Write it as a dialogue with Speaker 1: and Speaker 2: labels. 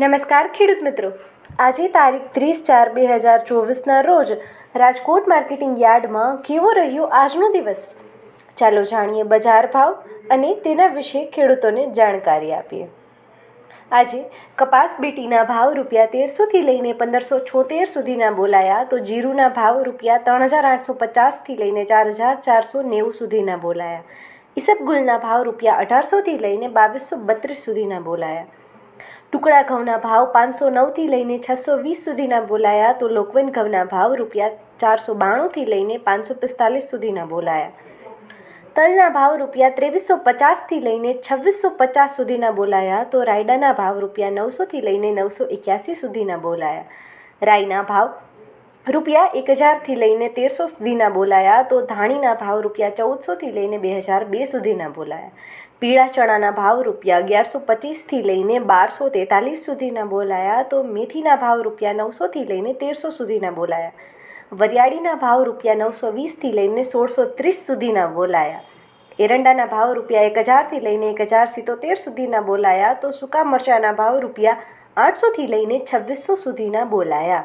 Speaker 1: નમસ્કાર ખેડૂત મિત્રો. આજે તારીખ ત્રીસ ચાર બે હજાર ચોવીસના રોજ રાજકોટ માર્કેટિંગ યાર્ડમાં કેવો રહ્યો આજનો દિવસ? ચાલો જાણીએ બજાર ભાવ અને તેના વિશે ખેડૂતોને જાણકારી આપીએ. આજે કપાસ બીટીના ભાવ રૂપિયા તેરસોથી લઈને પંદરસો છોતેર સુધીના બોલાયા તો જીરુના ભાવ રૂપિયા ત્રણ હજાર આઠસો પચાસથી લઈને ચાર હજાર ચારસો નેવું સુધીના બોલાયા. ઈસબગુલના ભાવ રૂપિયા અઢારસોથી લઈને બાવીસો બત્રીસ સુધીના બોલાયા. ટુકડા ઘઉંના ભાવ પાંચસો નવથી લઈને છસો વીસ સુધીના બોલાયા તો લોકવેન ઘઉંના ભાવ રૂપિયા ચારસો બાણુંથી લઈને પાંચસો પિસ્તાલીસ સુધીના બોલાયા. તલના ભાવ રૂપિયા ત્રેવીસો પચાસથી લઈને છવ્વીસો પચાસ સુધીના બોલાયા તો રાયડાના ભાવ રૂપિયા નવસોથી લઈને નવસો એક્યાસી સુધીના બોલાયા. રાઈના ભાવ રૂપિયા એક હજારથી લઈને તેરસો સુધીના બોલાયા તો ધાણીના ભાવ રૂપિયા ચૌદસોથી લઈને બે હજાર બે સુધીના બોલાયા. પીળા ચણાના ભાવ રૂપિયા અગિયારસો પચીસથી લઈને બારસો તેતાલીસ સુધીના બોલાયા તો મેથીના ભાવ રૂપિયા નવસોથી લઈને તેરસો સુધીના બોલાયા. વરિયાળીના ભાવ રૂપિયા નવસો વીસથી લઈને સોળસો ત્રીસ સુધીના બોલાયા. એરંડાના ભાવ રૂપિયા એક હજારથી લઈને એક હજાર સિત્તોતેર સુધીના બોલાયા તો સૂકા મરચાંના ભાવ રૂપિયા આઠસોથી લઈને છવ્વીસો સુધીના બોલાયા.